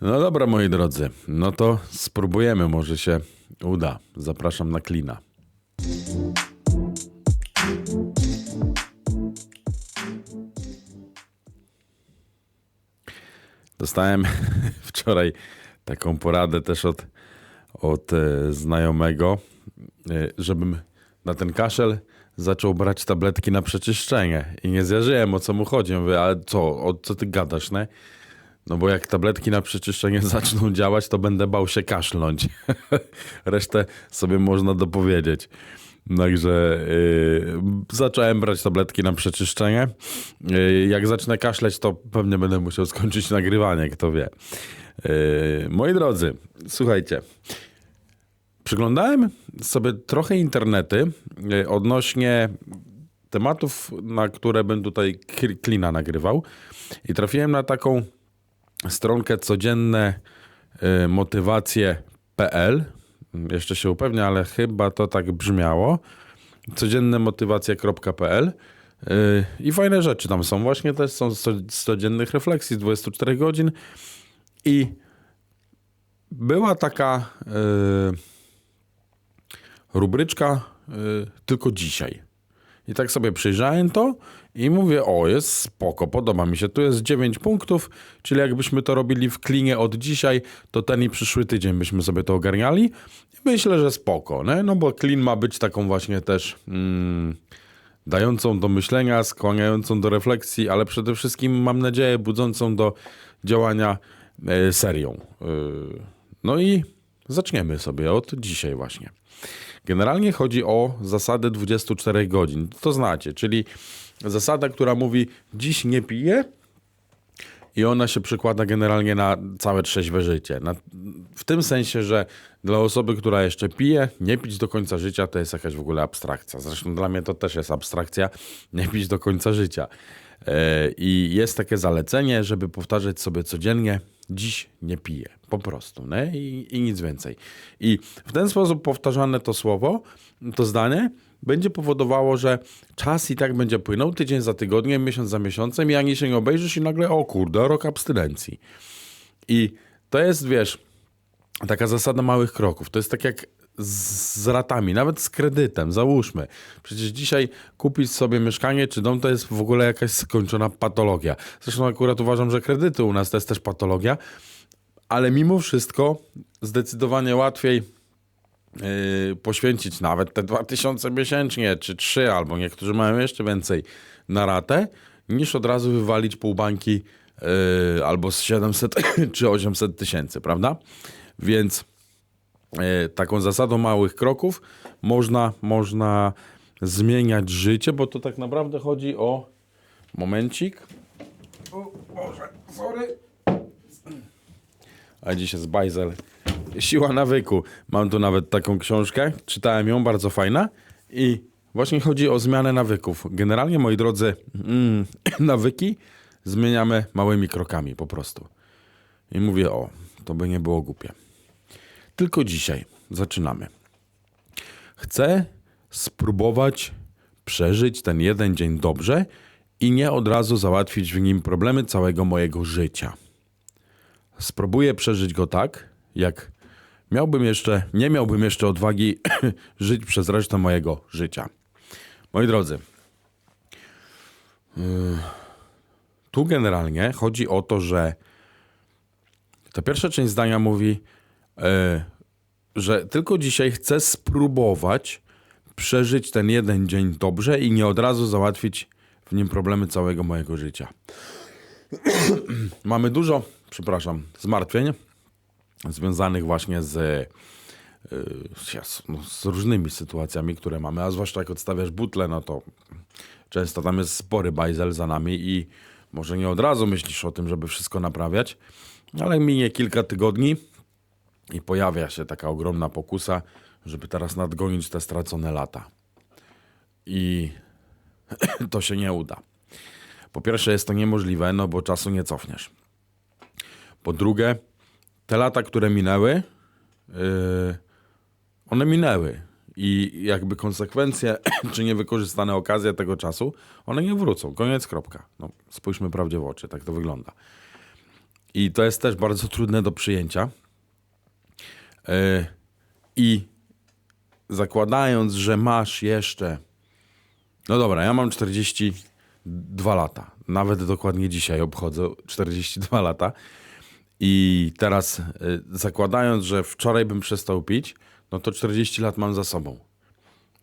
No dobra, moi drodzy, no to spróbujemy, może się uda. Zapraszam na klina. Dostałem wczoraj taką poradę też od, od e, znajomego, e, żebym na ten kaszel zaczął brać tabletki na przeczyszczenie. I nie zjarzyłem o co mu chodzi. Mówię, ale co, o co ty gadasz, ne? No bo jak tabletki na przeczyszczenie zaczną działać, to będę bał się kaszlnąć. Resztę sobie można dopowiedzieć. Także yy, zacząłem brać tabletki na przeczyszczenie. Yy, jak zacznę kaszleć, to pewnie będę musiał skończyć nagrywanie, kto wie. Yy, moi drodzy, słuchajcie. Przyglądałem sobie trochę internety yy, odnośnie tematów, na które bym tutaj kl- klina nagrywał. I trafiłem na taką stronkę codzienne y, motywacje.pl. Jeszcze się upewnię, ale chyba to tak brzmiało. Codzienne motywacje.pl. Y, I fajne rzeczy tam są. Właśnie też są z co- z codziennych refleksji z 24 godzin. I była taka y, rubryczka tylko dzisiaj. I tak sobie przyjrzałem to i mówię, o jest spoko, podoba mi się. Tu jest 9 punktów, czyli jakbyśmy to robili w klinie od dzisiaj, to ten i przyszły tydzień byśmy sobie to ogarniali. Myślę, że spoko, nie? no bo klin ma być taką właśnie też mm, dającą do myślenia, skłaniającą do refleksji, ale przede wszystkim mam nadzieję budzącą do działania e, serią. E, no i zaczniemy sobie od dzisiaj właśnie. Generalnie chodzi o zasadę 24 godzin. To znacie, czyli zasada, która mówi dziś nie piję i ona się przekłada generalnie na całe trzeźwe życie. Na, w tym sensie, że dla osoby, która jeszcze pije, nie pić do końca życia to jest jakaś w ogóle abstrakcja. Zresztą dla mnie to też jest abstrakcja, nie pić do końca życia. E, I jest takie zalecenie, żeby powtarzać sobie codziennie, dziś nie piję. Po prostu, nie? I, I nic więcej. I w ten sposób powtarzane to słowo, to zdanie, będzie powodowało, że czas i tak będzie płynął tydzień za tygodniem, miesiąc za miesiącem i ani się nie obejrzysz i nagle, o kurde, rok abstynencji. I to jest, wiesz, taka zasada małych kroków. To jest tak jak z, ratami, nawet z kredytem, załóżmy. Przecież dzisiaj kupić sobie mieszkanie czy dom to jest w ogóle jakaś skończona patologia. Zresztą akurat uważam, że kredyty u nas to jest też patologia, ale mimo wszystko zdecydowanie łatwiej yy, poświęcić nawet te 2000 miesięcznie, czy 3, albo niektórzy mają jeszcze więcej na ratę, niż od razu wywalić pół bańki yy, albo z 700 czy 800 tysięcy, prawda? Więc taką zasadą małych kroków można, można zmieniać życie, bo to tak naprawdę chodzi o momencik. O Boże, sorry. A dziś jest bajzel. Siła nawyku. Mam tu nawet taką książkę. Czytałem ją, bardzo fajna. I właśnie chodzi o zmianę nawyków. Generalnie, moi drodzy, mm, nawyki zmieniamy małymi krokami po prostu. I mówię, o, to by nie było głupie. Tylko dzisiaj zaczynamy. Chcę spróbować przeżyć ten jeden dzień dobrze i nie od razu załatwić w nim problemy całego mojego życia spróbuję przeżyć go tak, jak miałbym jeszcze, nie miałbym jeszcze odwagi żyć przez resztę mojego życia. Moi drodzy, yy, tu generalnie chodzi o to, że ta pierwsza część zdania mówi, że tylko dzisiaj chcę spróbować przeżyć ten jeden dzień dobrze i nie od razu załatwić w nim problemy całego mojego życia. Mamy dużo, przepraszam, zmartwień związanych właśnie z, jas- no, z różnymi sytuacjami, które mamy, a zwłaszcza jak odstawiasz butle, no to często tam jest spory bajzel za nami i może nie od razu myślisz o tym, żeby wszystko naprawiać, ale minie kilka tygodni i pojawia się taka ogromna pokusa, żeby teraz nadgonić te stracone lata. I to się nie uda. Po pierwsze, jest to niemożliwe, no bo czasu nie cofniesz. Po drugie, te lata, które minęły, yy, one minęły. I jakby konsekwencje, czy niewykorzystane okazje tego czasu, one nie wrócą. Koniec, kropka. No, spójrzmy prawdzie w oczy, tak to wygląda. I to jest też bardzo trudne do przyjęcia. E, I zakładając, że masz jeszcze. No dobra, ja mam 42 lata. Nawet dokładnie dzisiaj obchodzę 42 lata. I teraz y, zakładając, że wczoraj bym przestał pić, no to 40 lat mam za sobą.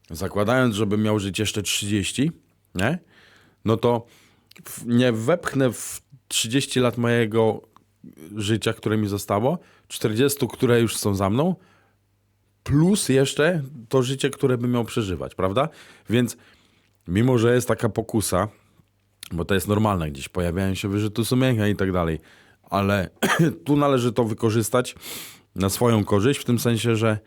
Zakładając, żebym miał żyć jeszcze 30, nie? No to nie wepchnę w 30 lat mojego życia, które mi zostało, 40, które już są za mną, plus jeszcze to życie, które bym miał przeżywać, prawda? Więc mimo, że jest taka pokusa, bo to jest normalne, gdzieś pojawiają się wyrzuty sumienia i tak dalej, ale tu należy to wykorzystać na swoją korzyść, w tym sensie, że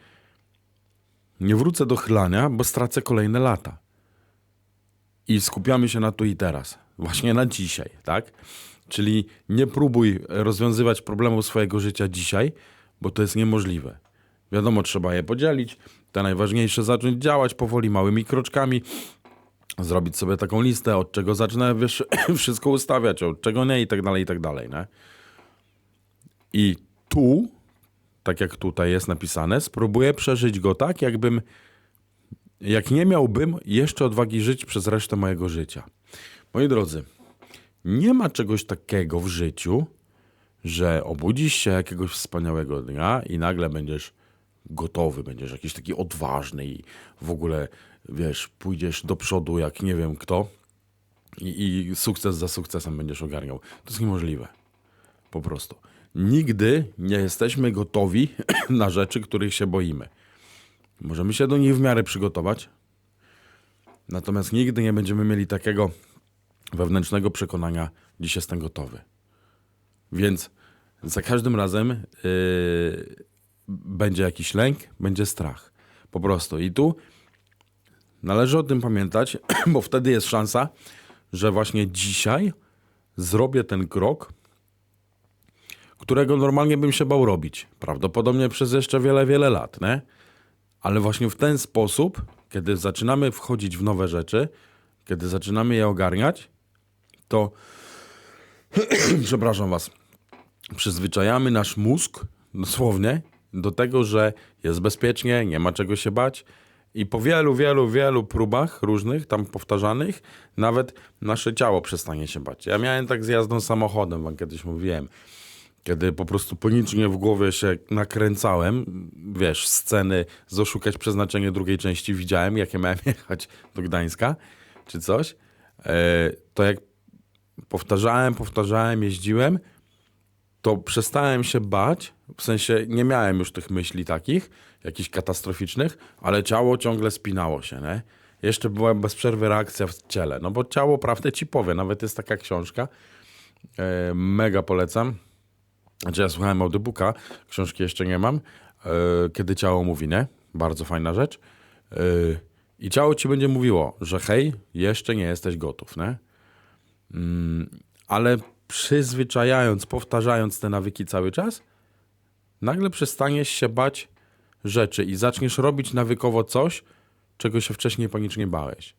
nie wrócę do chlania, bo stracę kolejne lata. I skupiamy się na tu i teraz, właśnie na dzisiaj, tak? Czyli nie próbuj rozwiązywać problemów swojego życia dzisiaj, bo to jest niemożliwe. Wiadomo, trzeba je podzielić. Te najważniejsze zacząć działać powoli, małymi kroczkami, zrobić sobie taką listę, od czego zacznę wiesz, wszystko ustawiać, od czego nie i tak dalej, i tak dalej. Nie? I tu, tak jak tutaj jest napisane, spróbuję przeżyć go tak, jakbym, jak nie miałbym jeszcze odwagi żyć przez resztę mojego życia. Moi drodzy, nie ma czegoś takiego w życiu, że obudzisz się jakiegoś wspaniałego dnia i nagle będziesz gotowy, będziesz jakiś taki odważny i w ogóle, wiesz, pójdziesz do przodu jak nie wiem kto i, i sukces za sukcesem będziesz ogarniał. To jest niemożliwe. Po prostu. Nigdy nie jesteśmy gotowi na rzeczy, których się boimy. Możemy się do nich w miarę przygotować, natomiast nigdy nie będziemy mieli takiego wewnętrznego przekonania, dziś jestem gotowy. Więc za każdym razem yy, będzie jakiś lęk, będzie strach. Po prostu. I tu należy o tym pamiętać, bo wtedy jest szansa, że właśnie dzisiaj zrobię ten krok, którego normalnie bym się bał robić. Prawdopodobnie przez jeszcze wiele, wiele lat, nie? Ale właśnie w ten sposób, kiedy zaczynamy wchodzić w nowe rzeczy, kiedy zaczynamy je ogarniać, to przepraszam was, przyzwyczajamy nasz mózg dosłownie do tego, że jest bezpiecznie, nie ma czego się bać. I po wielu, wielu, wielu próbach różnych, tam powtarzanych, nawet nasze ciało przestanie się bać. Ja miałem tak z jazdą samochodem, wam kiedyś mówiłem, kiedy po prostu panicznie w głowie się nakręcałem, wiesz, sceny z Oszukać Przeznaczenie drugiej części widziałem, jakie miałem jechać do Gdańska, czy coś, e, to jak powtarzałem, powtarzałem, jeździłem, to przestałem się bać, w sensie nie miałem już tych myśli takich, jakichś katastroficznych, ale ciało ciągle spinało się, nie? Jeszcze była bez przerwy reakcja w ciele, no bo ciało prawdę ci powie, nawet jest taka książka, e, mega polecam, znaczy ja słuchałem audiobooka, książki jeszcze nie mam, e, kiedy ciało mówi, nie? Bardzo fajna rzecz. E, I ciało ci będzie mówiło, że hej, jeszcze nie jesteś gotów, nie? Ale przyzwyczajając, powtarzając te nawyki cały czas, nagle przestaniesz się bać rzeczy i zaczniesz robić nawykowo coś, czego się wcześniej panicznie bałeś.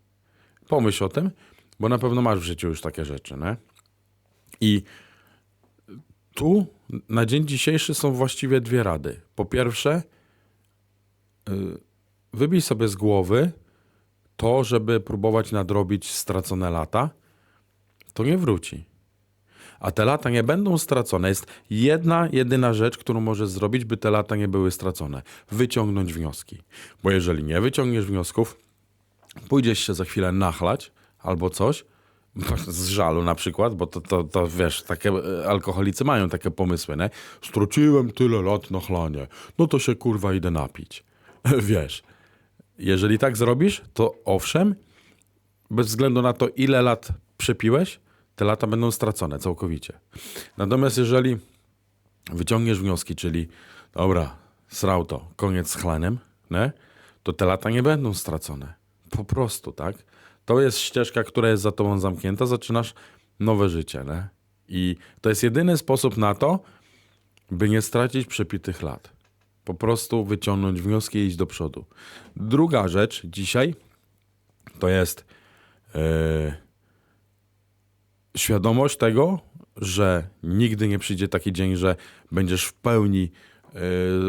Pomyśl o tym, bo na pewno masz w życiu już takie rzeczy, nie? I tu na dzień dzisiejszy są właściwie dwie rady. Po pierwsze, y, wybij sobie z głowy to, żeby próbować nadrobić stracone lata, to nie wróci. A te lata nie będą stracone. Jest jedna, jedyna rzecz, którą możesz zrobić, by te lata nie były stracone. Wyciągnąć wnioski. Bo jeżeli nie wyciągniesz wniosków, pójdziesz się za chwilę nachlać albo coś, z żalu na przykład, bo to, to, to wiesz, takie e, alkoholicy mają takie pomysły, nie? Straciłem tyle lat na chlanie, no to się kurwa idę napić. Wiesz, jeżeli tak zrobisz, to owszem, bez względu na to, ile lat przepiłeś, te lata będą stracone całkowicie. Natomiast jeżeli wyciągniesz wnioski, czyli dobra, srał to, koniec z chlenem, nie? to te lata nie będą stracone. Po prostu, tak? To jest ścieżka, która jest za tobą zamknięta, zaczynasz nowe życie, nie? I to jest jedyny sposób na to, by nie stracić przepitych lat. Po prostu wyciągnąć wnioski i iść do przodu. Druga rzecz dzisiaj to jest e, świadomość tego, że nigdy nie przyjdzie taki dzień, że będziesz w pełni, yy,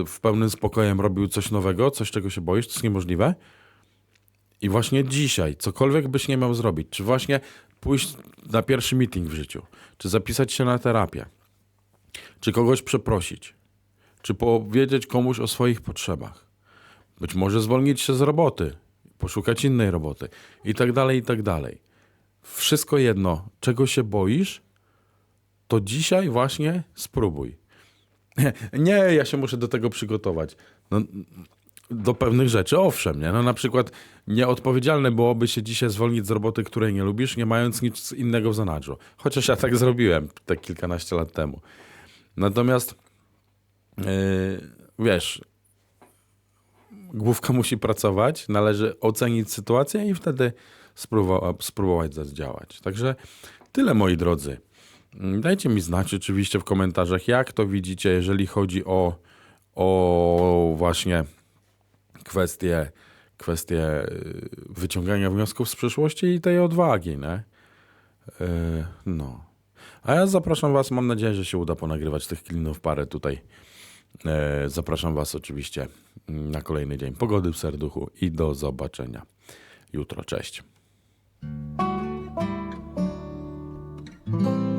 w pełnym spokojem robił coś nowego, coś czego się boisz, to jest niemożliwe. I właśnie dzisiaj, cokolwiek byś nie miał zrobić, czy właśnie pójść na pierwszy meeting w życiu, czy zapisać się na terapię, czy kogoś przeprosić, czy powiedzieć komuś o swoich potrzebach, być może zwolnić się z roboty, poszukać innej roboty i tak dalej, i tak dalej. Wszystko jedno, czego się boisz, to dzisiaj właśnie spróbuj. Nie, ja się muszę do tego przygotować. No, do pewnych rzeczy, owszem, nie? No na przykład nieodpowiedzialne byłoby się dzisiaj zwolnić z roboty, której nie lubisz, nie mając nic innego w zanadrzu. Chociaż ja tak zrobiłem te kilkanaście lat temu. Natomiast yy, wiesz, główka musi pracować, należy ocenić sytuację i wtedy spróbować, spróbować zadziałać. Także tyle, moi drodzy. Mm, Dajcie mi znać oczywiście w komentarzach, jak to widzicie, jeżeli chodzi o, o właśnie kwestie, kwestie y, wyciągania wniosków z przyszłości i tej odwagi, nie? Yy, No. A ja zapraszam Was, mam nadzieję, że się uda ponagrywać tych klinów parę tutaj. E, Zapraszam Was oczywiście na kolejny dzień pogody w serduchu i do zobaczenia jutro. Cześć. Música